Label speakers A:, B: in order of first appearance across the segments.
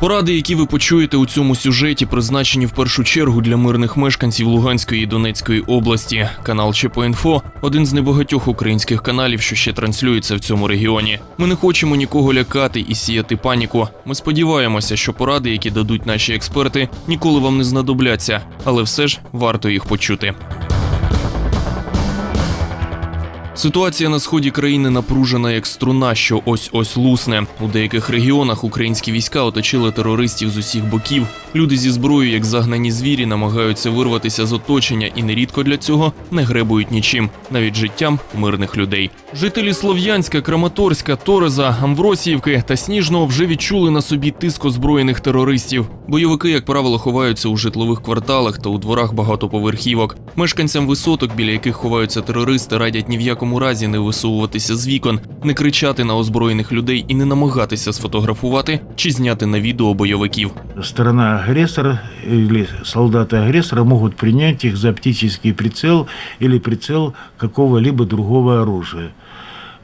A: Поради, які ви почуєте у цьому сюжеті, призначені в першу чергу для мирних мешканців Луганської і Донецької області. Канал ЧП.Інфо – один з небагатьох українських каналів, що ще транслюється в цьому регіоні. Ми не хочемо нікого лякати і сіяти паніку. Ми сподіваємося, що поради, які дадуть наші експерти, ніколи вам не знадобляться, але все ж варто їх почути. Ситуація на сході країни напружена як струна, що ось ось лусне. У деяких регіонах українські війська оточили терористів з усіх боків. Люди зі зброєю, як загнані звірі, намагаються вирватися з оточення і нерідко для цього не гребують нічим, навіть життям мирних людей. Жителі Слов'янська, Краматорська, Тореза, Амвросіївки та Сніжного вже відчули на собі тиск озброєних терористів. Бойовики, як правило, ховаються у житлових кварталах та у дворах багатоповерхівок. Мешканцям висоток, біля яких ховаються терористи, радять ні в якому разі не висовуватися з вікон, не кричати на озброєних людей і не намагатися сфотографувати чи зняти на відео бойовиків.
B: Сторона-агрессор или солдаты-агрессора могут принять их за оптический прицел или прицел какого-либо другого оружия.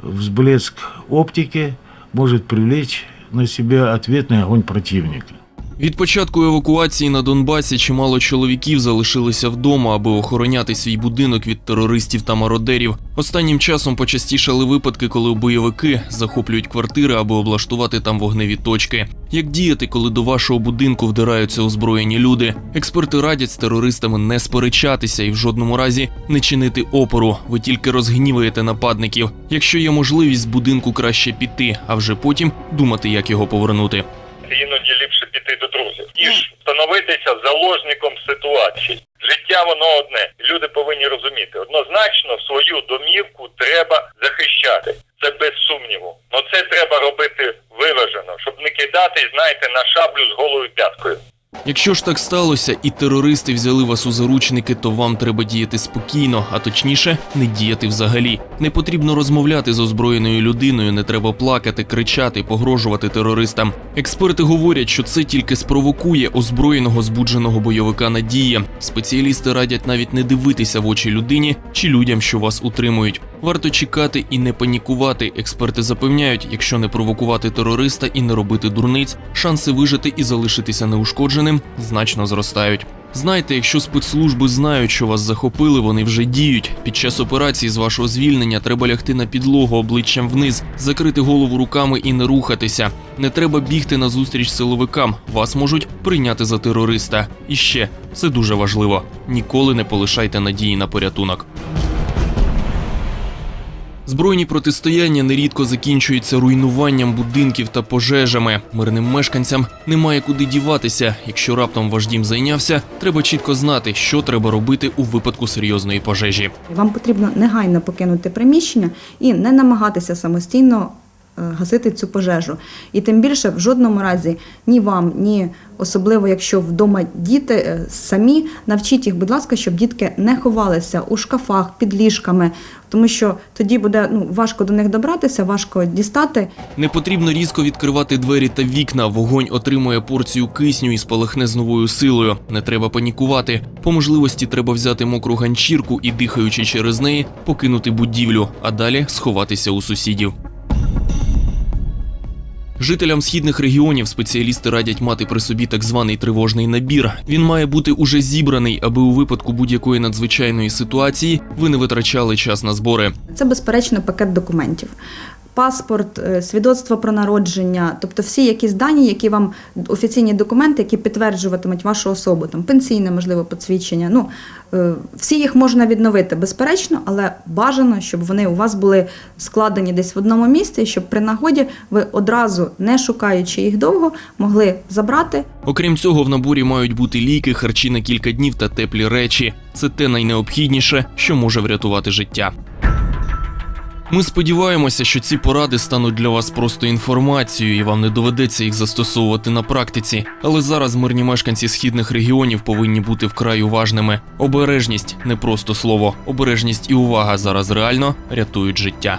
B: Взблеск оптики может привлечь на себя ответный огонь противника.
A: Від початку евакуації на Донбасі чимало чоловіків залишилися вдома, аби охороняти свій будинок від терористів та мародерів. Останнім часом почастішали випадки, коли бойовики захоплюють квартири, аби облаштувати там вогневі точки. Як діяти, коли до вашого будинку вдираються озброєні люди? Експерти радять з терористами не сперечатися і в жодному разі не чинити опору. Ви тільки розгніваєте нападників. Якщо є можливість з будинку краще піти, а вже потім думати, як його повернути.
C: іноді ліпше піти до ніж становитися заложником ситуації. Життя воно одне. Люди повинні розуміти. Однозначно свою домівку треба захищати. Це без сумніву. Но це треба робити виважено, щоб не кидати, знаєте, на шаблю з голою п'яткою.
A: Якщо ж так сталося, і терористи взяли вас у заручники, то вам треба діяти спокійно, а точніше, не діяти взагалі. Не потрібно розмовляти з озброєною людиною, не треба плакати, кричати, погрожувати терористам. Експерти говорять, що це тільки спровокує озброєного збудженого бойовика надія. Спеціалісти радять навіть не дивитися в очі людині чи людям, що вас утримують. Варто чекати і не панікувати. Експерти запевняють, якщо не провокувати терориста і не робити дурниць, шанси вижити і залишитися неушкодженим значно зростають. Знайте, якщо спецслужби знають, що вас захопили, вони вже діють. Під час операції з вашого звільнення треба лягти на підлогу обличчям вниз, закрити голову руками і не рухатися. Не треба бігти на зустріч силовикам. Вас можуть прийняти за терориста. І ще це дуже важливо: ніколи не полишайте надії на порятунок. Збройні протистояння нерідко закінчуються руйнуванням будинків та пожежами. Мирним мешканцям немає куди діватися. Якщо раптом ваш дім зайнявся, треба чітко знати, що треба робити у випадку серйозної пожежі.
D: Вам потрібно негайно покинути приміщення і не намагатися самостійно гасити цю пожежу. І тим більше в жодному разі ні вам, ні особливо, якщо вдома діти е, самі, навчіть їх, будь ласка, щоб дітки не ховалися у шкафах, під ліжками, тому що тоді буде ну, важко до них добратися, важко дістати.
A: Не потрібно різко відкривати двері та вікна. Вогонь отримує порцію кисню і спалахне з новою силою. Не треба панікувати. По можливості треба взяти мокру ганчірку і, дихаючи через неї, покинути будівлю, а далі сховатися у сусідів. Жителям східних регіонів спеціалісти радять мати при собі так званий тривожний набір. Він має бути уже зібраний, аби у випадку будь-якої надзвичайної ситуації ви не витрачали час на збори.
D: Це безперечно пакет документів. Паспорт, е, свідоцтво про народження, тобто всі якісь дані, які вам офіційні документи, які підтверджуватимуть вашу особу, там пенсійне, можливо, посвідчення. Ну е, всі їх можна відновити, безперечно, але бажано, щоб вони у вас були складені десь в одному місці, щоб при нагоді ви одразу, не шукаючи їх довго, могли забрати
A: Окрім цього, в наборі мають бути ліки, харчі на кілька днів та теплі речі. Це те найнеобхідніше, що може врятувати життя. Ми сподіваємося, що ці поради стануть для вас просто інформацією і вам не доведеться їх застосовувати на практиці. Але зараз мирні мешканці східних регіонів повинні бути вкрай уважними. Обережність не просто слово. Обережність і увага зараз реально рятують життя.